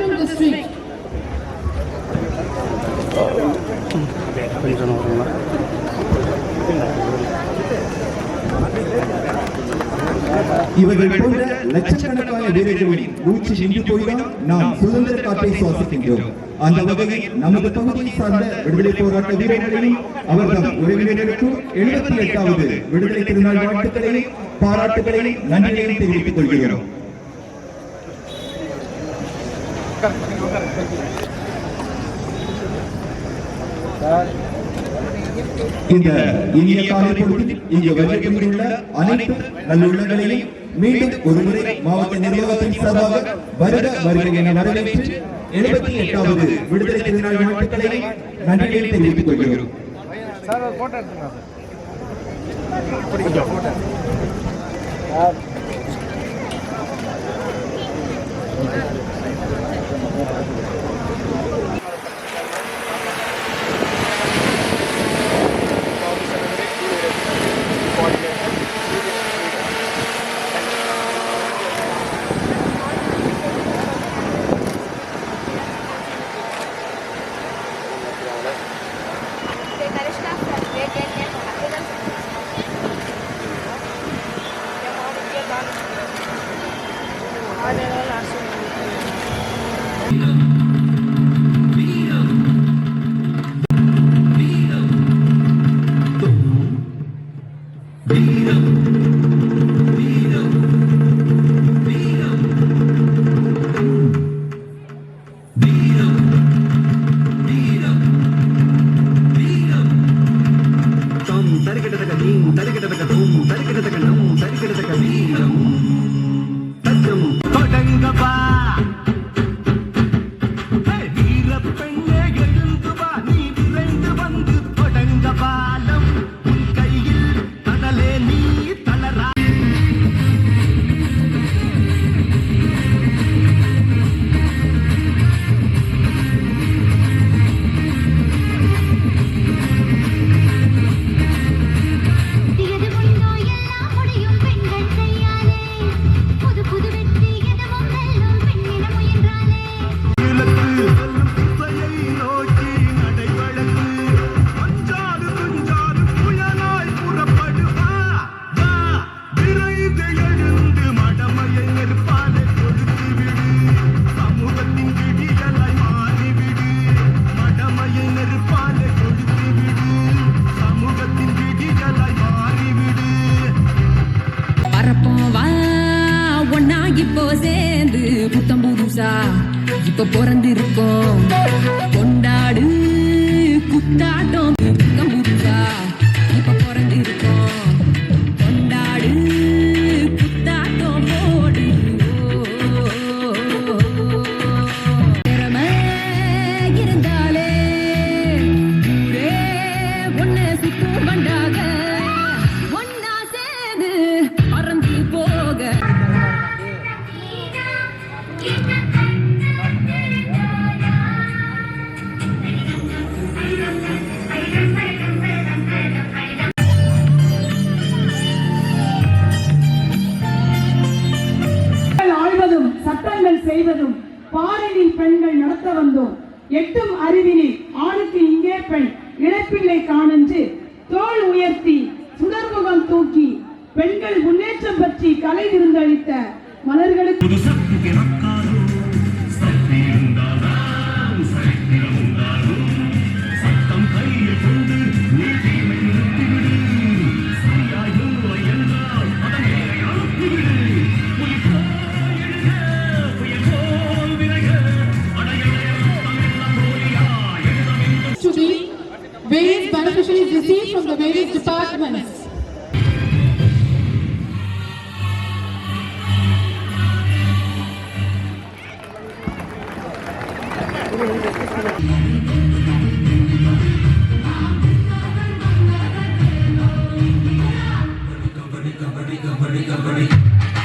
from the street. இவர்கள் போன்ற லட்சக்கணக்கான வீரர்கள் மூச்சு நின்று போயிடும் நாம் சுதந்திர காற்றை சுவாசிக்கின்றோம் அந்த வகையில் நமது பகுதியை சார்ந்த விடுதலை போராட்ட வீரர்களையும் அவர்தம் உறவினர்களுக்கும் எழுபத்தி எட்டாவது விடுதலை திருநாள் வாழ்த்துக்களையும் பாராட்டுகளையும் நன்றிகளையும் தெரிவித்துக் கொள்கிறோம் இந்த இனிய காலை பொழுதில் இங்கு வருகின்ற அனைத்து நல்லுள்ளங்களையும் மீண்டும் ஒருமுறை மாவட்ட நிர்வாகத்தின் சார்பாக வருட வருகை என வரவேற்று எழுபத்தி எட்டாவது விடுதலை திருநாள் வாழ்த்துக்களை நன்றியை தெரிவித்துக் கொள்கிறோம். சார் ஒரு எடுத்துக்கலாம் Det இப்ப பிறந்திருக்கோம். கொண்டாடு குத்தாட்டம் செய்வதும் பாறையில் பெண்கள் நடத்த வந்தோம். எட்டும் அறிவினில் ஆணுக்கு இங்கே பெண் இழப்பில்லை காணென்று தோள் உயர்த்தி சுடர்முகம் தூக்கி பெண்கள் முன்னேற்றம் பற்றி கலை விருந்தளித்த மலர்களுக்கு beneficiaries received from the various departments. Everybody, everybody.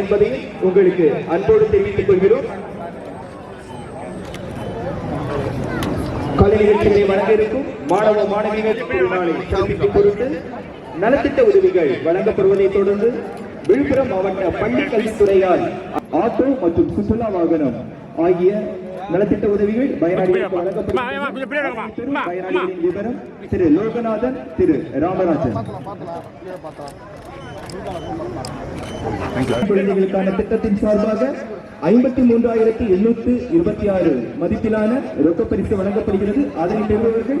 என்பதை உங்களுக்கு அன்போடு தெரிவித்துக் கொள்கிறோம். கலை வழங்க இருக்கும் மாணவ மாணவிகள் பொருட்டு நலத்திட்ட உதவிகள் வழங்கப்படுவதைத் தொடர்ந்து விழுப்புரம் மாவட்ட பள்ளி கல்வித்துறையால் ஆட்டோ மற்றும் சுற்றுலா வாகனம் ஆகிய நலத்திட்ட உதவிகள் பயனாளிகளுக்கு பயனாளிகளின் விவரம் திரு லோகநாதன் திரு ராமராஜன். குழந்தைகளுக்கான திட்டத்தின் சார்பாக ஐம்பத்தி மூன்றாயிரத்தி எண்ணூற்று இருபத்தி ஆறு மதிப்பிலான ரொக்கப்பரிசு வழங்கப்படுகிறது. அதனை பெறுபவர்கள்